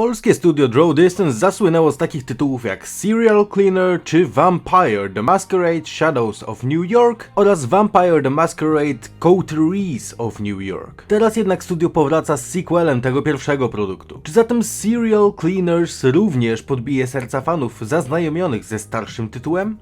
Polskie studio Draw Distance zasłynęło z takich tytułów jak Serial Cleaner czy Vampire The Masquerade Shadows of New York oraz Vampire The Masquerade Coteries of New York. Teraz jednak studio powraca z sequelem tego pierwszego produktu. Czy zatem Serial Cleaners również podbije serca fanów zaznajomionych ze starszym tytułem?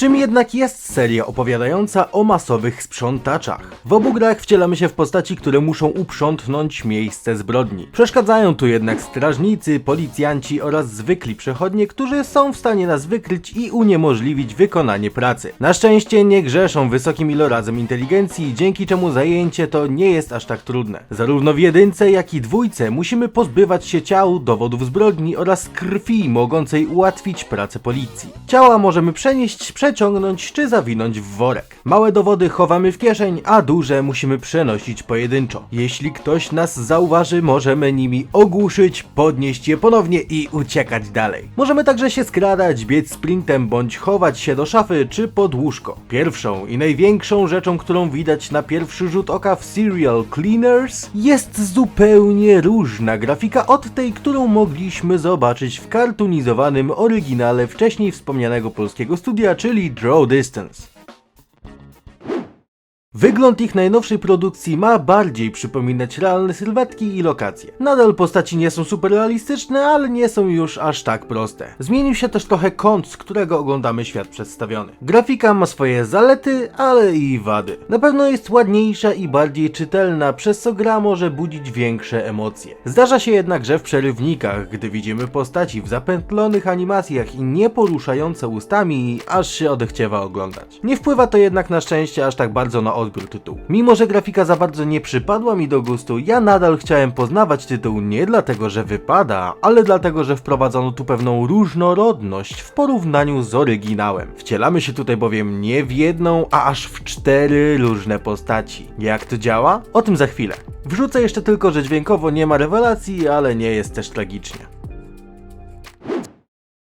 Czym jednak jest seria opowiadająca o masowych sprzątaczach? W obu grach wcielamy się w postaci, które muszą uprzątnąć miejsce zbrodni. Przeszkadzają tu jednak strażnicy, policjanci oraz zwykli przechodnie, którzy są w stanie nas wykryć i uniemożliwić wykonanie pracy. Na szczęście nie grzeszą wysokim ilorazem inteligencji, dzięki czemu zajęcie to nie jest aż tak trudne. Zarówno w jedynce, jak i dwójce musimy pozbywać się ciał, dowodów zbrodni oraz krwi mogącej ułatwić pracę policji. Ciała możemy przenieść, przeciągnąć czy zawinąć w worek. Małe dowody chowamy w kieszeń, a duże musimy przenosić pojedynczo. Jeśli ktoś nas zauważy, możemy nimi ogłuszyć, podnieść je ponownie i uciekać dalej. Możemy także się skradać, biec sprintem bądź chować się do szafy czy pod łóżko. Pierwszą i największą rzeczą, którą widać na pierwszy rzut oka w Serial Cleaners jest zupełnie różna grafika od tej, którą mogliśmy zobaczyć w kartunizowanym oryginale wcześniej wspomnianego polskiego studia, czyli Draw Distance. Wygląd ich najnowszej produkcji ma bardziej przypominać realne sylwetki i lokacje. Nadal postaci nie są super realistyczne, ale nie są już aż tak proste. Zmienił się też trochę kąt, z którego oglądamy świat przedstawiony. Grafika ma swoje zalety, ale i wady. Na pewno jest ładniejsza i bardziej czytelna, przez co gra może budzić większe emocje. Zdarza się jednak, że w przerywnikach, gdy widzimy postaci w zapętlonych animacjach i nie poruszające ustami, aż się odechciewa oglądać. Nie wpływa to jednak na szczęście aż tak bardzo na odbiór tytułu. Mimo, że grafika za bardzo nie przypadła mi do gustu, ja nadal chciałem poznawać tytuł nie dlatego, że wypada, ale dlatego, że wprowadzono tu pewną różnorodność w porównaniu z oryginałem. Wcielamy się tutaj bowiem nie w jedną, a aż w cztery różne postaci. Jak to działa? O tym za chwilę. Wrzucę jeszcze tylko, że dźwiękowo nie ma rewelacji, ale nie jest też tragicznie.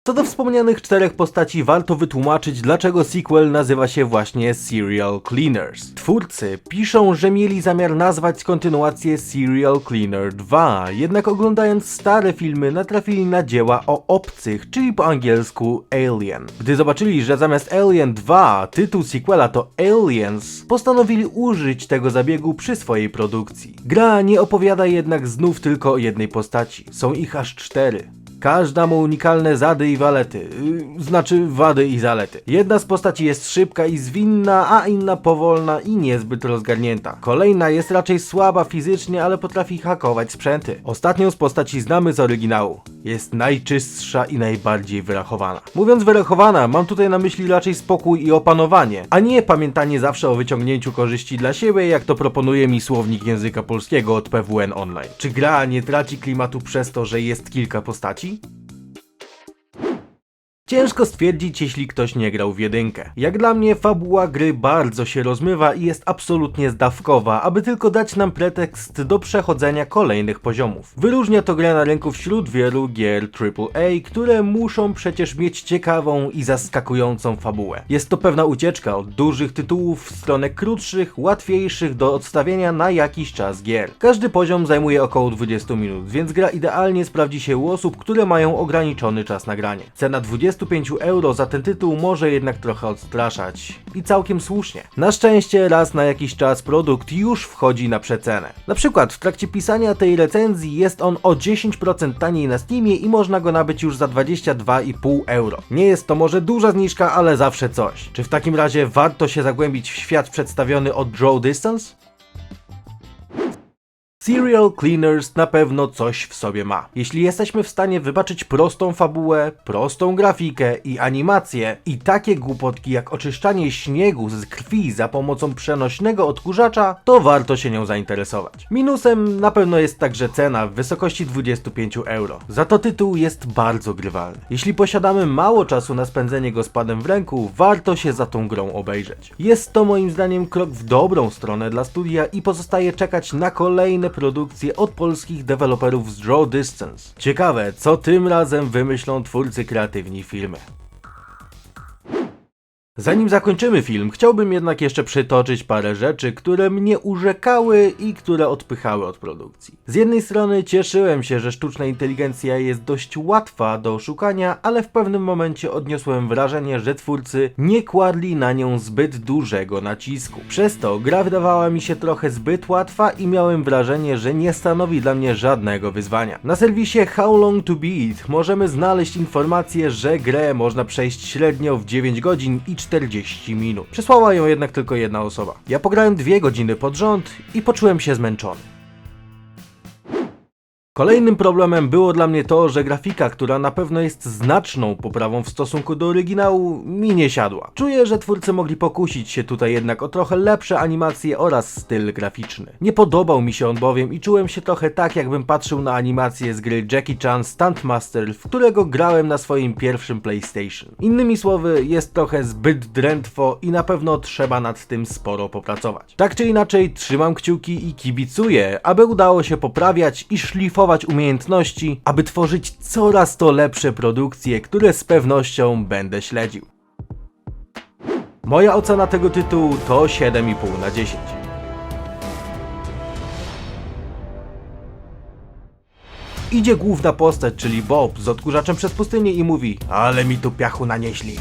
Co do wspomnianych czterech postaci warto wytłumaczyć, dlaczego sequel nazywa się właśnie Serial Cleaners. Twórcy piszą, że mieli zamiar nazwać kontynuację Serial Cleaner 2, jednak oglądając stare filmy natrafili na dzieła o obcych, czyli po angielsku Alien. Gdy zobaczyli, że zamiast Alien 2 tytuł sequela to Aliens, postanowili użyć tego zabiegu przy swojej produkcji. Gra nie opowiada jednak znów tylko o jednej postaci, są ich aż cztery. Każda ma unikalne zady i walety, yy, znaczy wady i zalety. Jedna z postaci jest szybka i zwinna, a inna powolna i niezbyt rozgarnięta. Kolejna jest raczej słaba fizycznie, ale potrafi hakować sprzęty. Ostatnią z postaci znamy z oryginału. Jest najczystsza i najbardziej wyrachowana. Mówiąc wyrachowana, mam tutaj na myśli raczej spokój i opanowanie, a nie pamiętanie zawsze o wyciągnięciu korzyści dla siebie, jak to proponuje mi słownik języka polskiego od PWN Online. Czy gra nie traci klimatu przez to, że jest kilka postaci? Ciężko stwierdzić, jeśli ktoś nie grał w jedynkę. Jak dla mnie fabuła gry bardzo się rozmywa i jest absolutnie zdawkowa, aby tylko dać nam pretekst do przechodzenia kolejnych poziomów. Wyróżnia to grę na rynku wśród wielu gier AAA, które muszą przecież mieć ciekawą i zaskakującą fabułę. Jest to pewna ucieczka od dużych tytułów w stronę krótszych, łatwiejszych do odstawienia na jakiś czas gier. Każdy poziom zajmuje około 20 minut, więc gra idealnie sprawdzi się u osób, które mają ograniczony czas nagrania. Cena 25 euro za ten tytuł może jednak trochę odstraszać. I całkiem słusznie. Na szczęście raz na jakiś czas produkt już wchodzi na przecenę. Na przykład w trakcie pisania tej recenzji jest on o 10% taniej na Steamie i można go nabyć już za 22,5 euro. Nie jest to może duża zniżka, ale zawsze coś. Czy w takim razie warto się zagłębić w świat przedstawiony od Draw Distance? Serial Cleaners na pewno coś w sobie ma. Jeśli jesteśmy w stanie wybaczyć prostą fabułę, prostą grafikę i animację i takie głupotki jak oczyszczanie śniegu z krwi za pomocą przenośnego odkurzacza, to warto się nią zainteresować. Minusem na pewno jest także cena w wysokości 25 euro. Za to tytuł jest bardzo grywalny. Jeśli posiadamy mało czasu na spędzenie go z padem w ręku, warto się za tą grą obejrzeć. Jest to moim zdaniem krok w dobrą stronę dla studia i pozostaje czekać na kolejne produkcje od polskich deweloperów z Draw Distance. Ciekawe, co tym razem wymyślą twórcy kreatywni firmy. Zanim zakończymy film, chciałbym jednak jeszcze przytoczyć parę rzeczy, które mnie urzekały i które odpychały od produkcji. Z jednej strony cieszyłem się, że sztuczna inteligencja jest dość łatwa do oszukania, ale w pewnym momencie odniosłem wrażenie, że twórcy nie kładli na nią zbyt dużego nacisku. Przez to gra wydawała mi się trochę zbyt łatwa i miałem wrażenie, że nie stanowi dla mnie żadnego wyzwania. Na serwisie How Long to Beat możemy znaleźć informację, że grę można przejść średnio w 9 godzin i 40 minut. Przesłała ją jednak tylko jedna osoba. Ja pograłem 2 godziny pod rząd i poczułem się zmęczony. Kolejnym problemem było dla mnie to, że grafika, która na pewno jest znaczną poprawą w stosunku do oryginału, mi nie siadła. Czuję, że twórcy mogli pokusić się tutaj jednak o trochę lepsze animacje oraz styl graficzny. Nie podobał mi się on bowiem i czułem się trochę tak, jakbym patrzył na animację z gry Jackie Chan Stuntmaster, w którego grałem na swoim pierwszym PlayStation. Innymi słowy, jest trochę zbyt drętwo i na pewno trzeba nad tym sporo popracować. Tak czy inaczej, trzymam kciuki i kibicuję, aby udało się poprawiać i szlifować umiejętności, aby tworzyć coraz to lepsze produkcje, które z pewnością będę śledził. Moja ocena tego tytułu to 7,5 na 10. Idzie główna postać, czyli Bob, z odkurzaczem przez pustynię i mówi Ale mi tu piachu nanieśli.